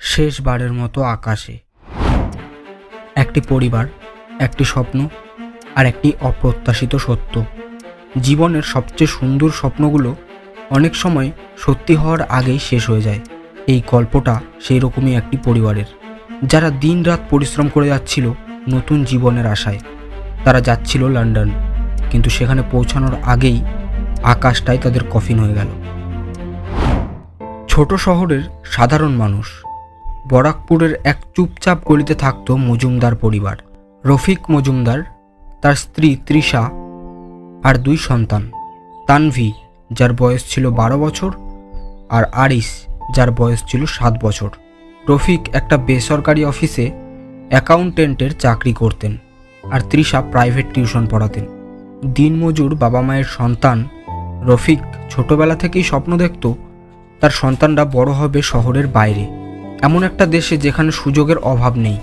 শেষবারের মতো আকাশে। একটি পরিবার, একটি স্বপ্ন আর একটি অপ্রত্যাশিত সত্য। জীবনের সবচেয়ে সুন্দর স্বপ্নগুলো অনেক সময় সত্যি হওয়ার আগেই শেষ হয়ে যায়। এই গল্পটা সেই রকমই একটি পরিবারের। যারা দিনরাত পরিশ্রম করে যাচ্ছিল নতুন জীবনের আশায়। তারা যাচ্ছিল লন্ডন, কিন্তু সেখানে পৌঁছানোর আগেই আকাশটাই তাদের কফিন হয়ে গেল। ছোট শহরের সাধারণ মানুষ বরাকপুরের এক চুপচাপ গলিতে থাকত মজুমদার পরিবার। রফিক মজুমদার, তার স্ত্রী তৃষা আর দুই সন্তান। তানভি, যার বয়স ছিল বারো বছর, আর আরিস, যার বয়স ছিল সাত বছর। রফিক একটা বেসরকারি অফিসে অ্যাকাউন্টেন্টের চাকরি করতেন আর তৃষা প্রাইভেট টিউশন পড়াতেন। দিনমজুর বাবা মায়ের সন্তান রফিক ছোটবেলা থেকেই স্বপ্ন দেখত, তার সন্তানরা বড় হবে শহরের বাইরে। এমন একটা দেশে যেখানে সুযোগের অভাব নেই।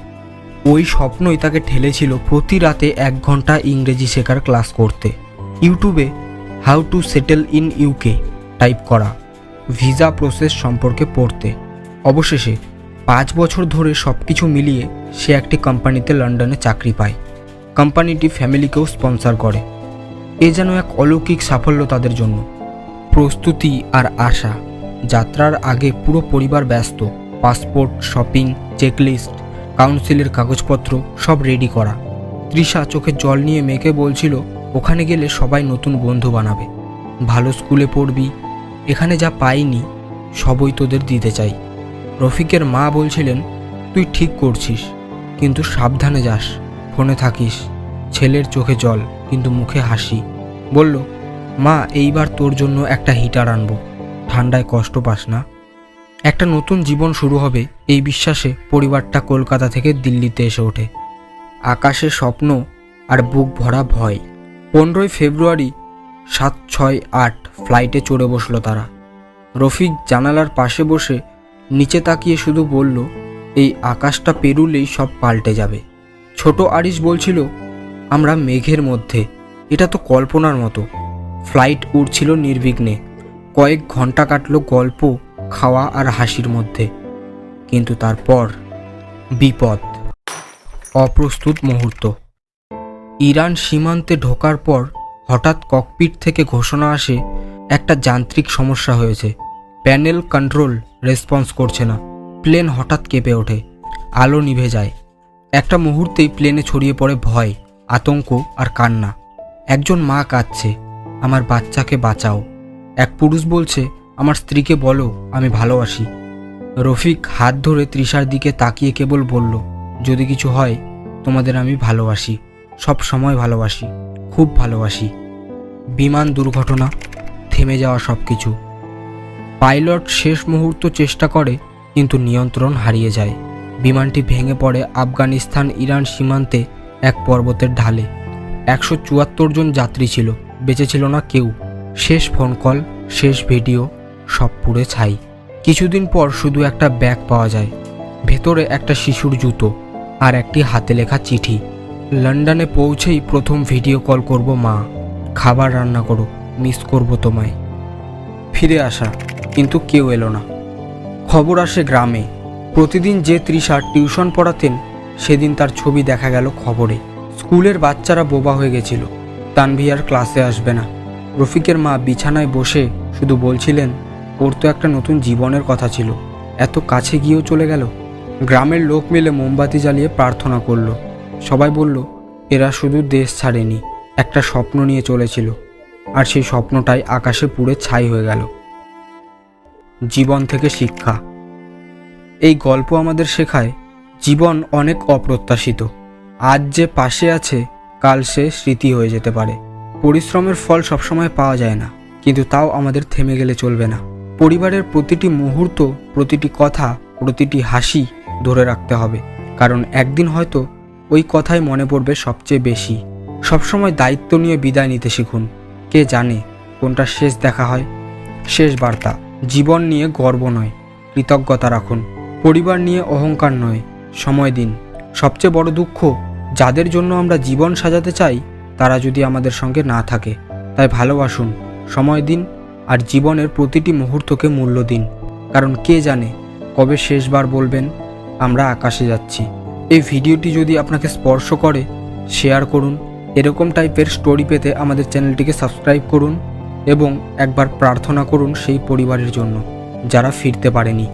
ওই স্বপ্নই তাকে ঠেলেছিল প্রতি রাতে এক ঘণ্টা ইংরেজি শেখার ক্লাস করতে। ইউটিউবে how to settle in UK type করা, ভিসা প্রসেস সম্পর্কে পড়তে। অবশেষে পাঁচ বছর ধরে সব কিছু মিলিয়ে সে একটি কোম্পানিতে লন্ডনে চাকরি পায়। কোম্পানিটি ফ্যামিলিকেও স্পন্সর করে। এ যেন এক অলৌকিক সাফল্য তাদের জন্য। প্রস্তুতি আর আশা, যাত্রার আগে পুরো পরিবার ব্যস্ত। পাসপোর্ট, শপিং, চেকলিস্ট, কাউন্সিলের কাগজপত্র সব রেডি করা। তৃষা চোখে জল নিয়ে মেয়েকে বলছিল, ওখানে গেলে সবাই নতুন বন্ধু বানাবে। ভালো স্কুলে পড়বি, এখানে যা পাইনি, সবই তোদের দিতে চাই। রফিকের মা বলছিলেন, তুই ঠিক করছিস, কিন্তু সাবধানে যাস, ফোনে থাকিস। ছেলের চোখে জল, কিন্তু মুখে হাসি। বলল, মা, এইবার তোর জন্য একটা হিটার আনব। ঠান্ডায় কষ্ট পাস না। একটা নতুন জীবন শুরু হবে এই বিশ্বাসে পরিবারটা কলকাতা থেকে দিল্লিতে এসে ওঠে। আকাশে স্বপ্ন আর বুক ভরা ভয়। পনেরোই ফেব্রুয়ারি সাত ছয় আট ফ্লাইটে চড়ে বসল তারা। রফিক জানালার পাশে বসে নিচে তাকিয়ে শুধু বলল, এই আকাশটা পেরুলেই সব পাল্টে যাবে। ছোট আরিস বলছিল, আমরা মেঘের মধ্যে, এটা তো কল্পনার মতো। ফ্লাইট উড়ছিল নির্বিঘ্নে। কয়েক ঘণ্টা কাটলো গল্প খাওয়া আর হাসির মধ্যে, কিন্তু তারপর বিপদ, অপ্রস্তুত মুহূর্ত। ইরান সীমান্তে ঢোকার পর হঠাৎ ককপিট থেকে ঘোষণা আসে, একটা যান্ত্রিক সমস্যা হয়েছে। প্যানেল কন্ট্রোল রেসপন্স করছে না। প্লেন হঠাৎ কেঁপে ওঠে, আলো নিভে যায়। একটা মুহূর্তেই প্লেনে ছড়িয়ে পড়ে ভয়, আতঙ্ক আর কান্না। একজন মা কাঁদছে, আমার বাচ্চাকে বাঁচাও। এক পুরুষ বলছে আমার স্ত্রীকে বলো, আমি ভালোবাসি। রফিক হাত ধরে তৃষার দিকে তাকিয়ে কেবল বলল, যদি কিছু হয়, তোমাদের আমি ভালোবাসি, সব সময় ভালোবাসি, খুব ভালোবাসি। বিমান দুর্ঘটনা, থেমে যাওয়া সব কিছু পাইলট শেষ মুহূর্ত চেষ্টা করে, কিন্তু নিয়ন্ত্রণ হারিয়ে যায়। বিমানটি ভেঙে পড়ে আফগানিস্তান ইরান সীমান্তে এক পর্বতের ঢালে। একশো চুয়াত্তর জন যাত্রী ছিল, বেঁচে ছিল না কেউ। শেষ ফোন কল, শেষ ভিডিও সব পুড়ে ছাই। কিছুদিন পর শুধু একটা ব্যাগ পাওয়া যায়, ভেতরে একটা শিশুর জুতো আর একটি হাতে লেখা চিঠি। লন্ডনে পৌঁছেই প্রথম ভিডিও কল করব মা। খাবার রান্না করো, মিস করব তোমায়। ফিরে আসা, কিন্তু কেউ এলো না। খবর আসে গ্রামে। প্রতিদিন যে তৃষা টিউশন পড়াতেন, সেদিন তার ছবি দেখা গেল খবরে। স্কুলের বাচ্চারা বোবা হয়ে গেছিল। তানভি আর ক্লাসে আসবে না। রফিকের মা বিছানায় বসে শুধু বলছিলেন ওর তো একটা নতুন জীবনের কথা ছিল। এত কাছে গিয়েও চলে গেল। গ্রামের লোক মিলে মোমবাতি জ্বালিয়ে প্রার্থনা করল। সবাই বলল, এরা শুধু দেশ ছাড়েনি, একটা স্বপ্ন নিয়ে চলেছিল। আর সেই স্বপ্নটাই আকাশে পুড়ে ছাই হয়ে গেল। জীবন থেকে শিক্ষা। এই গল্প আমাদের শেখায়, জীবন অনেক অপ্রত্যাশিত। আজ যে পাশে আছে, কাল সে স্মৃতি হয়ে যেতে পারে। পরিশ্রমের ফল সবসময় পাওয়া যায় না, কিন্তু তাও আমাদের থেমে গেলে চলবে না। পরিবারের প্রতিটি মুহূর্ত, প্রতিটি কথা, প্রতিটি হাসি ধরে রাখতে হবে। কারণ একদিন হয়তো ওই কথাই মনে পড়বে সবচেয়ে বেশি। সবসময় দায়িত্ব নিয়ে বিদায় নিতে শিখুন। কে জানে কোনটা শেষ দেখা হয়? শেষ বার্তা, জীবন নিয়ে গর্ব নয়, কৃতজ্ঞতা রাখুন। পরিবার নিয়ে অহংকার নয়, সময় দিন। সবচেয়ে বড় দুঃখ, যাদের জন্য আমরা জীবন সাজাতে চাই, তারা যদি আমাদের সঙ্গে না থাকে, তাই ভালোবাসুন। সময় দিন আর জীবনের প্রতিটি মুহূর্তকে মূল্য দিন। কারণ কে জানে কবে শেষবার বলবেন, আমরা আকাশে যাচ্ছি। এই ভিডিওটি যদি আপনাকে স্পর্শ করে, শেয়ার করুন। এরকম টাইপের স্টোরি পেতে আমাদের চ্যানেলটিকে সাবস্ক্রাইব করুন এবং একবার প্রার্থনা করুন সেই পরিবারের জন্য, যারা ফিরতে পারেনি।